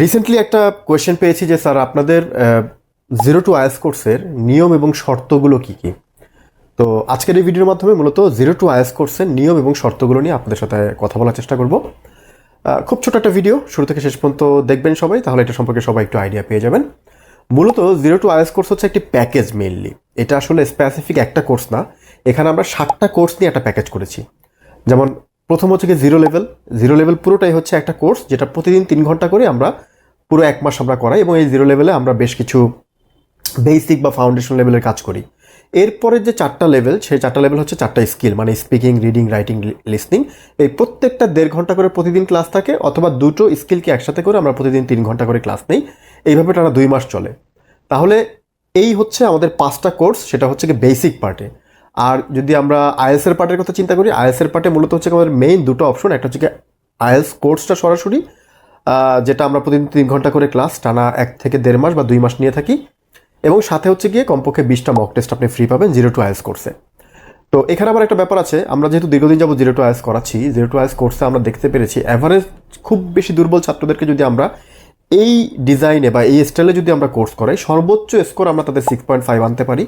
Recently একটা question পেয়েছি যে, স্যার, আপনাদের জিরো টু আয়াস কোর্সের নিয়ম এবং শর্তগুলো কি কি? তো আজকের এই ভিডিওর মাধ্যমে মূলত জিরো টু আয়াস কোর্সের নিয়ম এবং শর্তগুলো নিয়ে আপনাদের সাথে কথা বলার চেষ্টা করব। খুব ছোট একটা ভিডিও শুরু থেকে শেষ পর্যন্ত দেখবেন সবাই, তাহলে এটা সম্পর্কে সবাই একটু আইডিয়া পেয়ে যাবেন। মূলত জিরো টু আয়াস কোর্স হচ্ছে একটি প্যাকেজ মেইনলি এটা আসলে স্পেসিফিক একটা কোর্স না। এখানে আমরা সাতটা কোর্স নিয়ে একটা প্যাকেজ করেছি। যেমন প্রথম হচ্ছে কি জিরো লেভেল জিরো লেভেল পুরোটাই হচ্ছে একটা কোর্স যেটা প্রতিদিন তিন ঘণ্টা করে আমরা পুরো এক মাস আমরা করাই এবং এই জিরো লেভেলে আমরা বেশ কিছু বেসিক বা ফাউন্ডেশন লেভেলের কাজ করি। এরপরে যে চারটা লেভেল সেই চারটা লেভেল হচ্ছে চারটা স্কিল মানে স্পিকিং রিডিং রাইটিং লিসনিং এই প্রত্যেকটা দেড় ঘণ্টা করে প্রতিদিন ক্লাস থাকে অথবা দুটো স্কিলকে একসাথে করে আমরা প্রতিদিন তিন ঘণ্টা করে ক্লাস নেই। এইভাবে টানা দুই মাস চলে। তাহলে এই হচ্ছে আমাদের পাঁচটা কোর্স সেটা হচ্ছে কি বেসিক পার্টে আর যদি আমরা আইএস এর পার্টের কথা চিন্তা করি আইএস এর পার্টে মূলত হচ্ছে আমাদের মেইন দুটো অপশন একটা হচ্ছে আইএস কোর্সটা সরাসরি যেটা আমরা প্রতিদিন তিন ঘণ্টা করে ক্লাস টানা এক থেকে দেড় মাস বা দুই মাস নিয়ে থাকি। এবং সাথে হচ্ছে গিয়ে কমপক্ষে বিশটা মক টেস্ট আপনি ফ্রি পাবেন জিরো টু আইএস কোর্সে তো এখানে আবার একটা ব্যাপার আছে, আমরা যেহেতু দীর্ঘদিন যাব জিরো টু আইএস করাচ্ছি জিরো টু আইএস কোর্সে আমরা দেখতে পেরেছি অ্যাভারেজ খুব বেশি দুর্বল ছাত্রদেরকে যদি আমরা এই ডিজাইনে বা এই স্টাইলে যদি আমরা কোর্স করাই, সর্বোচ্চ স্কোর আমরা তাদের সিক্স পয়েন্ট ফাইভ আনতে পারি।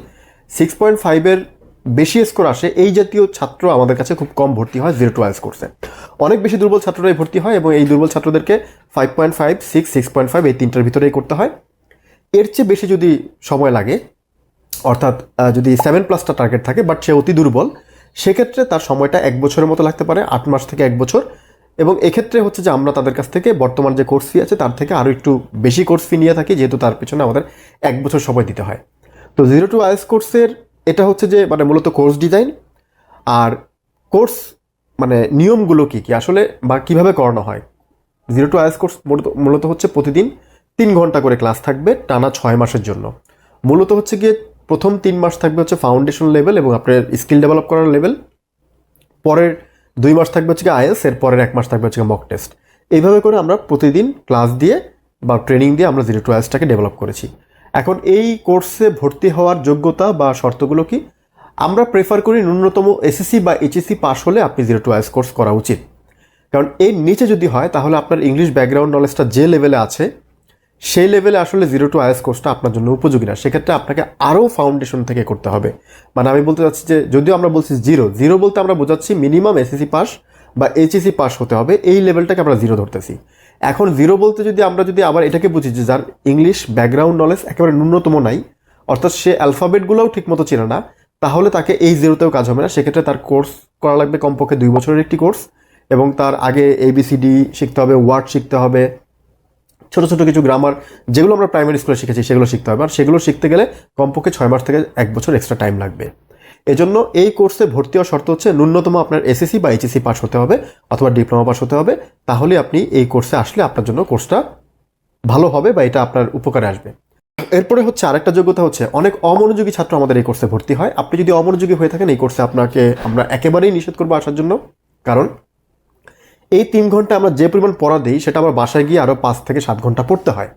সিক্স পয়েন্ট ফাইভের বেশি স্কোর আসে, এই জাতীয় ছাত্র আমাদের কাছে খুব কম ভর্তি হয় জিরো টু কোর্সে অনেক বেশি দুর্বল ছাত্ররাই ভর্তি হয় এবং এই দুর্বল ছাত্রদেরকে five point five six six point five এই তিনটার ভিতরেই করতে হয়। এর চেয়ে বেশি যদি সময় লাগে, অর্থাৎ যদি সেভেন প্লাসটা টার্গেট থাকে বাট সে অতি দুর্বল, সেক্ষেত্রে তার সময়টা এক বছরের মতো লাগতে পারে, আট মাস থেকে এক বছর। এবং এক্ষেত্রে হচ্ছে যে আমরা তাদের কাছ থেকে বর্তমান যে কোর্স ফি আছে, তার থেকে আরও একটু বেশি কোর্স ফি নিয়ে থাকি, যেহেতু তার পেছনে আমাদের এক বছর সময় দিতে হয়। তো জিরো টু আইএস কোর্সের এটা হচ্ছে যে মানে মূলত কোর্স ডিজাইন আর কোর্স মানে নিয়মগুলো কি কি, আসলে বা কীভাবে করানো হয়? জিরো টু আইএস কোর্স মূলত হচ্ছে প্রতিদিন তিন ঘণ্টা করে ক্লাস থাকবে টানা ছয় মাসের জন্য। মূলত হচ্ছে গিয়ে প্রথম তিন মাস থাকবে হচ্ছে ফাউন্ডেশন লেভেল এবং আপনার স্কিল ডেভেলপ করার লেভেল পরের দুই মাস থাকবে হচ্ছে আইএস এর পরের এক মাস থাকবে হচ্ছে মক টেস্ট এইভাবে করে আমরা প্রতিদিন ক্লাস দিয়ে বা ট্রেনিং দিয়ে আমরা জিরো টু আইএসটাকে ডেভেলপ করেছি। এখন এই কোর্সে ভর্তি হওয়ার যোগ্যতা বা শর্তগুলো কি? আমরা প্রেফার করি ন্যূনতম এসএসসি বা এইচএসসি পাস হলে আপনি জিরো টু আইএস কোর্স করা উচিত। কারণ এর নিচে যদি হয়, তাহলে আপনার ইংলিশ ব্যাকগ্রাউন্ড নলেজটা যে লেভেলে আছে, সেই লেভেলে আসলে জিরো টু আইএস কোর্সটা আপনার জন্য উপযোগী না। সেক্ষেত্রে আপনাকে আরও ফাউন্ডেশন থেকে করতে হবে। মানে আমি বলতে চাচ্ছি যে, যদিও আমরা বলছি জিরো জিরো বলতে আমরা বোঝাচ্ছি মিনিমাম এসএসসি পাস বা এইচএসসি পাস হতে হবে, এই লেভেলটাকে আমরা জিরো ধরতেছি। এখন জিরো বলতে যদি আমরা যদি আবার এটাকে বুঝি যে যার ইংলিশ ব্যাকগ্রাউন্ড নলেজ একেবারে ন্যূনতম নাই, অর্থাৎ সে অ্যালফাবেটগুলোও ঠিকমতো চেনে না, তাহলে তাকে এই জিরোতেও কাজ হবে না। সেক্ষেত্রে তার কোর্স করা লাগবে কমপক্ষে দুই বছরের একটি কোর্স এবং তার আগে এবিসিডি শিখতে হবে ওয়ার্ড শিখতে হবে, ছোটো ছোটো কিছু গ্রামার যেগুলো আমরা প্রাইমারি স্কুলে শিখেছি সেগুলো শিখতে হবে। আর সেগুলো শিখতে গেলে কমপক্ষে ছয় মাস থেকে এক বছর এক্সট্রা টাইম লাগবে। এজন্য এই কোর্সে ভর্তি হওয়ার শর্ত হচ্ছে ন্যূনতম আপনার এসএসসি বা এইচএসসি পাস হতে হবে অথবা ডিপ্লোমা পাস হতে হবে। তাহলে আপনি এই কোর্সে আসলে আপনার জন্য কোর্সটা ভালো হবে বা এটা আপনার উপকারে আসবে। এরপরে হচ্ছে আরেকটা যোগ্যতা হচ্ছে অনেক অমনোযোগী ছাত্র আমাদের এই কোর্সে ভর্তি হয়। আপনি যদি অমনোযোগী হয়ে থাকেন, এই কোর্সে আপনাকে আমরা একেবারেই নিষেধ করব আসার জন্য। কারণ এই তিন ঘণ্টা আমরা যে পরিমাণ পড়া দিই, সেটা আমার বাসায় গিয়ে আরও পাঁচ থেকে সাত ঘণ্টা পড়তে হয়।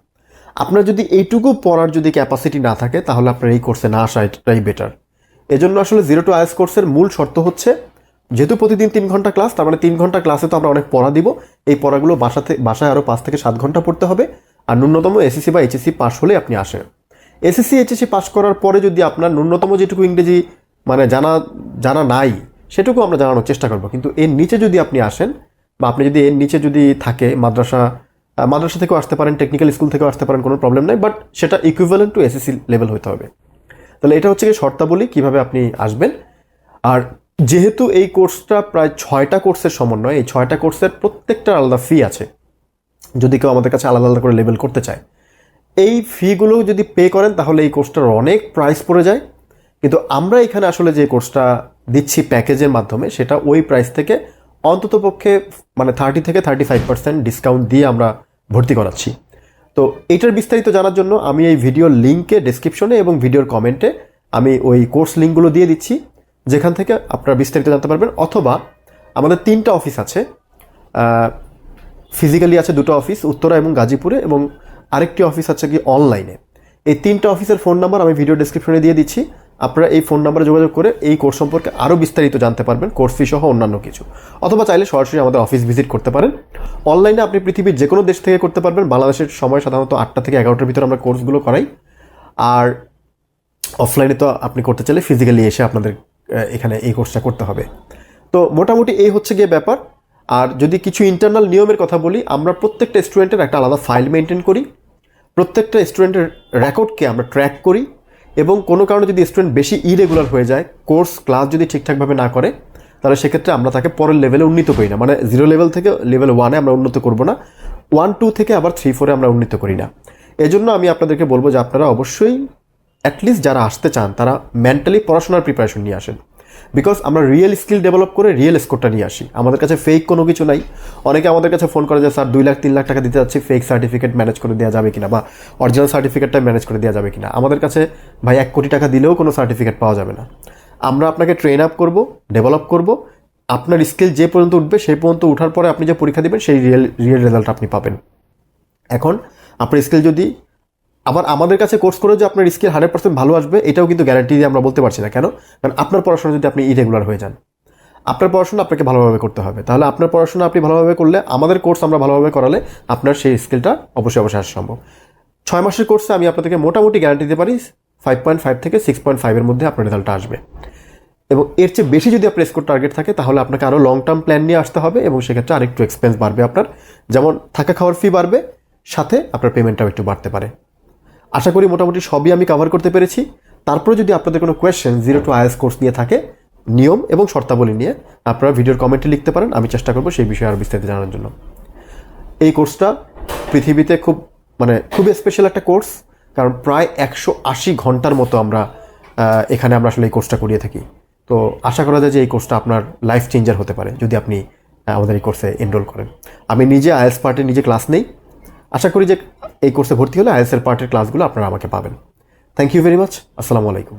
আপনার যদি এইটুকু পড়ার যদি ক্যাপাসিটি না থাকে, তাহলে আপনার এই কোর্সে না আসা এটাই বেটার এজন্য আসলে জিরো টু আইএস কোর্সের মূল শর্ত হচ্ছে, যেহেতু প্রতিদিন তিন ঘণ্টা ক্লাস তার মানে তিন ঘণ্টা ক্লাসে তো আমরা অনেক পড়া দিব, এই পড়াগুলো বাসাতে বাসায় আরও পাঁচ থেকে সাত ঘণ্টা পড়তে হবে। আর ন্যূনতম এসএসসি বা এইচএসসি পাস হলে আপনি আসেন। এসএসসি এইচএসসি পাস করার পরে যদি আপনার ন্যূনতম যেটুকু ইংরেজি মানে জানা জানা নাই, সেটুকু আমরা জানানোর চেষ্টা করব। কিন্তু এর নিচে যদি আপনি আসেন, বা আপনি যদি এর নিচে যদি থাকে মাদ্রাসা মাদ্রাসা থেকেও আসতে পারেন টেকনিক্যাল স্কুল থেকেও আসতে পারেন, কোনো প্রবলেম নাই বাট সেটা ইকুইভ্যালেন্ট টু এসএসসি লেভেল হতে হবে। তাহলে এটা হচ্ছে কি শর্তাবলী কীভাবে আপনি আসবেন। আর যেহেতু এই কোর্সটা প্রায় ছয়টা কোর্সের সমন্বয়, এই ছয়টা কোর্সের প্রত্যেকটা আলাদা ফি আছে। যদি কেউ আমাদের কাছে আলাদা আলাদা করে লেভেল করতে চায়। এই ফিগুলো যদি পে করেন, তাহলে এই কোর্সটার অনেক প্রাইস পড়ে যায়। কিন্তু আমরা এখানে আসলে যে কোর্সটা দিচ্ছি প্যাকেজের মাধ্যমে, সেটা ওই প্রাইস থেকে অন্ততপক্ষে মানে থার্টি থেকে থার্টি ফাইভ পার্সেন্ট ডিসকাউন্ট দিয়ে আমরা ভর্তি করাচ্ছি। তো এটার বিস্তারিত জানার জন্য আমি এই ভিডিওর লিঙ্কে ডিসক্রিপশনে এবং ভিডিওর কমেন্টে আমি ওই কোর্স লিঙ্কগুলো দিয়ে দিচ্ছি। যেখান থেকে আপনারা বিস্তারিত জানতে পারবেন। অথবা আমাদের তিনটা অফিস আছে। ফিজিক্যালি আছে দুটো অফিস উত্তরা এবং গাজীপুরে এবং আরেকটি অফিস আছে কি অনলাইনে এই তিনটা অফিসের ফোন নাম্বার আমি ভিডিও ডিসক্রিপশনে দিয়ে দিচ্ছি। আপনারা এই ফোন নাম্বারে যোগাযোগ করে এই কোর্স সম্পর্কে আরও বিস্তারিত জানতে পারবেন, কোর্স ফি সহ অন্যান্য কিছু। অথবা চাইলে সরাসরি আমাদের অফিস ভিজিট করতে পারেন। অনলাইনে আপনি পৃথিবীর যে কোনো দেশ থেকে করতে পারবেন। বাংলাদেশের সময় সাধারণত আটটা থেকে এগারোটার ভিতরে আমরা কোর্সগুলো করাই। আর অফলাইনে তো আপনি করতে চাইলে ফিজিক্যালি এসে আপনাদের এখানে এই কোর্সটা করতে হবে। তো মোটামুটি এই হচ্ছে গিয়ে ব্যাপার। আর যদি কিছু ইন্টারনাল নিয়মের কথা বলি, আমরা প্রত্যেকটা স্টুডেন্টের একটা আলাদা ফাইল মেনটেন করি। প্রত্যেকটা স্টুডেন্টের রেকর্ডকে আমরা ট্র্যাক করি। এবং কোনো কারণে যদি স্টুডেন্ট বেশি ইরেগুলার হয়ে যায় কোর্স ক্লাস যদি ঠিকঠাকভাবে না করে, তাহলে সেক্ষেত্রে আমরা তাকে পরের লেভেলে উন্নীত করি না। মানে জিরো লেভেল থেকে লেভেল ওয়ানে আমরা উন্নত করব না ওয়ান টু থেকে আবার থ্রি ফোরে আমরা উন্নীত করি না। এজন্য আমি আপনাদেরকে বলব যে আপনারা অবশ্যই অ্যাটলিস্ট যারা আসতে চান, তারা মেন্টালি পড়াশোনার প্রিপারেশন নিয়ে আসেন। বিকজ আমরা রিয়েল স্কিল ডেভেলপ করে রিয়েল স্কোরটা নিয়ে আসি। আমাদের কাছে ফেক কোনো কিছু নাই। অনেকে আমাদের কাছে ফোন করে যে, স্যার, দুই লাখ, তিন লাখ টাকা দিতে যাচ্ছি ফেক সার্টিফিকেট ম্যানেজ করে দেওয়া যাবে কিনা? বা অরিজিনাল সার্টিফিকেটটা ম্যানেজ করে দেওয়া যাবে কিনা? আমাদের কাছে, ভাই, এক কোটি টাকা দিলেও কোনো সার্টিফিকেট পাওয়া যাবে না। আমরা আপনাকে ট্রেন আপ করব ডেভেলপ করব। আপনার স্কিল যে পর্যন্ত উঠবে, সেই পর্যন্ত উঠার পরে আপনি যে পরীক্ষা দেবেন, সেই রিয়েল রিয়েল রেজাল্ট আপনি পাবেন। এখন, আপনার স্কিল যদি আবার আমাদের কাছে কোর্স করে যে আপনার স্কিল হান্ড্রেড পার্সেন্ট ভালো আসবে, এটাও কিন্তু গ্যারান্টি দিয়ে আমরা বলতে পারছি না। কেন? কারণ আপনার পড়াশোনা যদি আপনি ইরেগুলার হয়ে যান, আপনার পড়াশোনা আপনাকে ভালোভাবে করতে হবে। তাহলে আপনার পড়াশোনা আপনি ভালোভাবে করলে, আমাদের কোর্স আমরা ভালোভাবে করালে আপনার সেই স্কিলটা অবশ্যই অবশ্যই আসা সম্ভব। ছয় মাসের কোর্সে আমি আপনাদেরকে মোটামুটি গ্যারান্টি দিতে পারি ফাইভ পয়েন্ট ফাইভ থেকে সিক্স পয়েন্ট ফাইভের মধ্যে আপনার রেজাল্টটা আসবে। এবং এর চেয়ে বেশি যদি আপনার স্কোর টার্গেট থাকে, তাহলে আপনাকে আরও লং টার্ম প্ল্যান নিয়ে আসতে হবে এবং সেক্ষেত্রে আরেকটু এক্সপেন্স বাড়বে আপনার। যেমন থাকা খাওয়ার ফি বাড়বে, সাথে আপনার পেমেন্টটাও একটু বাড়তে পারে। আশা করি মোটামুটি সবই আমি কভার করতে পেরেছি। তারপরে যদি আপনাদের কোনো কোয়েশ্চেন জিরো টু আইএস কোর্স নিয়ে থাকে, নিয়ম এবং শর্তাবলী নিয়ে আপনারা ভিডিওর কমেন্টে লিখতে পারেন, আমি চেষ্টা করব সেই বিষয়ে আরও বিস্তারিত জানার জন্য। এই কোর্সটা পৃথিবীতে খুব মানে খুবই স্পেশাল একটা কোর্স কারণ প্রায় একশো আশি ঘণ্টার মতো আমরা এখানে আমরা আসলে এই কোর্সটা করিয়ে থাকি। তো আশা করা যায় যে এই কোর্সটা আপনার লাইফ চেঞ্জার হতে পারে, যদি আপনি আমাদের এই কোর্সে এনরোল করেন। আমি নিজে আইএস পার্টে নিজে ক্লাস নেই আশা করি যে এই কোর্সে ভর্তি হলে আইএসএল পার্টের ক্লাসগুলো আপনারা আমাকে পাবেন। থ্যাংক ইউ ভেরি মাচ আসসালামু আলাইকুম।